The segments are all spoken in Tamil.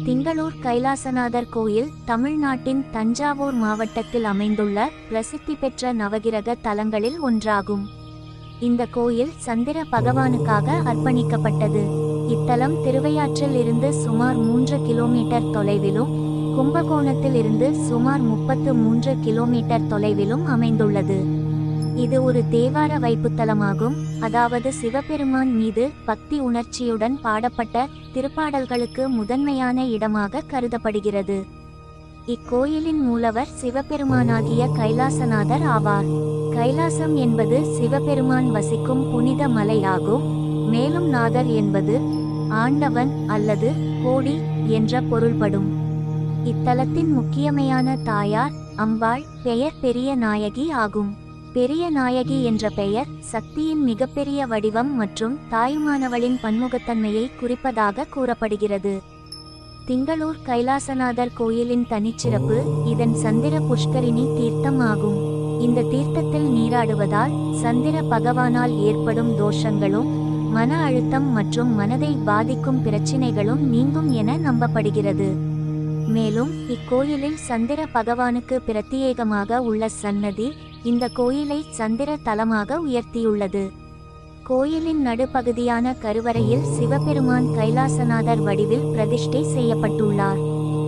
திங்களூர் கைலாசநாதர் கோயில் தமிழ்நாட்டின் தஞ்சாவூர் மாவட்டத்தில் அமைந்துள்ள பிரசித்தி பெற்ற நவகிரக தலங்களில் ஒன்றாகும். இந்த கோயில் சந்திர பகவானுக்காக அர்ப்பணிக்கப்பட்டது. இத்தலம் திருவையாற்றில் இருந்து சுமார் மூன்று கிலோமீட்டர் தொலைவிலும் கும்பகோணத்தில் இருந்து சுமார் முப்பத்து மூன்று கிலோமீட்டர் தொலைவிலும் அமைந்துள்ளது. இது ஒரு தேவார வைப்புத்தலமாகும். அதாவது சிவபெருமான் மீது பக்தி உணர்ச்சியுடன் பாடப்பட்ட திருப்பாடல்களுக்கு முதன்மையான இடமாக கருதப்படுகிறது. இக்கோயிலின் மூலவர் சிவபெருமானாகிய கைலாசநாதர் ஆவார். கைலாசம் என்பது சிவபெருமான் வசிக்கும் புனித மலையாகும். மேலும் நாதர் என்பது ஆண்டவன் அல்லது கோடி என்ற பொருள்படும். இத்தலத்தின் முக்கியமையான தாயார் அம்பாள் பெயர் பெரிய நாயகி ஆகும். பெரிய நாயகி என்ற பெயர் சக்தியின் மிகப்பெரிய வடிவம் மற்றும் தாயுமானவளின் பன்முகத்தன்மையை குறிப்பதாக கூறப்படுகிறது. திங்களூர் கைலாசநாதர் கோயிலின் தனிச்சிறப்பு இதன் சந்திர புஷ்கரிணி தீர்த்தம் ஆகும். இந்த தீர்த்தத்தில் நீராடுவதால் சந்திர பகவானால் ஏற்படும் தோஷங்களும் மன அழுத்தம் மற்றும் மனதை பாதிக்கும் பிரச்சினைகளும் நீங்கும் என நம்பப்படுகிறது. மேலும் இக்கோயிலில் சந்திர பகவானுக்கு பிரத்யேகமாக உள்ள சன்னதி இந்த கோயிலை சந்திர தலமாக உயர்த்தியுள்ளது. கோயிலின் நடுப்பகுதியான கருவறையில் சிவபெருமான் கைலாசநாதர் வடிவில் பிரதிஷ்டை செய்யப்பட்டுள்ளார்.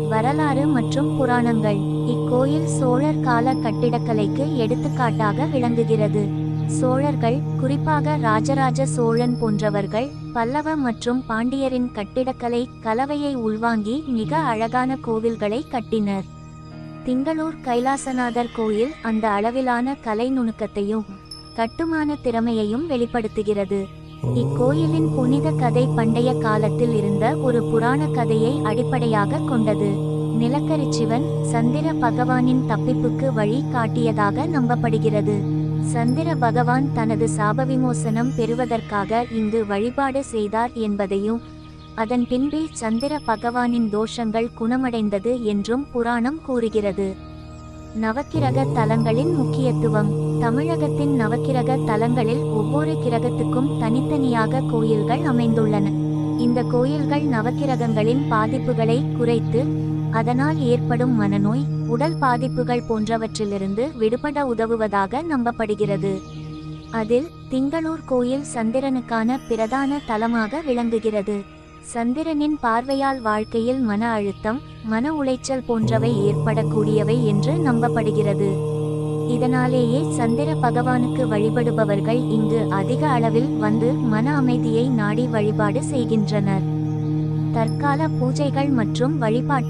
வரலாறு மற்றும் புராணங்கள் இக்கோயில் சோழர் கால கட்டிடக்கலைக்கு எடுத்துக்காட்டாக விளங்குகிறது. சோழர்கள் குறிப்பாக ராஜராஜ சோழன் போன்றவர்கள் பல்லவ மற்றும் பாண்டியரின் கட்டிடக்கலை கலவையை உள்வாங்கி மிக அழகான கோவில்களை கட்டினர். திங்களூர் கைலாசநாதர் கோயில் அந்த அளவிலான கலை நுணுக்கத்தையும் கட்டுமான திறமையையும் வெளிப்படுத்துகிறது. இக்கோயிலின் புனித கதை பண்டைய காலத்தில் இருந்த ஒரு புராண கதையை அடிப்படையாக கொண்டது. நிலக்கரிச்சிவன் சந்திர பகவானின் தப்பிப்புக்கு வழி காட்டியதாக நம்பப்படுகிறது. சந்திர பகவான் தனது சாபவிமோசனம் பெறுவதற்காக இங்கு வழிபாடு செய்தார் என்பதையும் அதன் பின்பே சந்திர பகவானின் தோஷங்கள் குணமடைந்தது என்றும் புராணம் கூறுகிறது. நவக்கிரக தலங்களின் முக்கியத்துவம். தமிழகத்தின் நவக்கிரக தலங்களில் ஒவ்வொரு கிரகத்துக்கும் தனித்தனியாக கோயில்கள் அமைந்துள்ளன. இந்த கோயில்கள் நவக்கிரகங்களின் பாதிப்புகளை குறைத்து அதனால் ஏற்படும் மனநோய் உடல் பாதிப்புகள் போன்றவற்றிலிருந்து விடுபட உதவுவதாக நம்பப்படுகிறது. அதில் திங்களூர் கோயில் சந்திரனுக்கான பிரதான தலமாக விளங்குகிறது. சந்திரனின் பார்வையால் வாழ்க்கையில் மன அழுத்தம் மன உளைச்சல் போன்றவை ஏற்படக்கூடியவை என்று நம்பப்படுகிறது. இதனாலேயே சந்திர பகவானுக்கு வழிபடுபவர்கள் இங்கு அதிக அளவில் வந்து மன அமைதியை நாடி வழிபாடு செய்கின்றனர். தற்கால பூஜைகள் மற்றும் வழிபாட்டு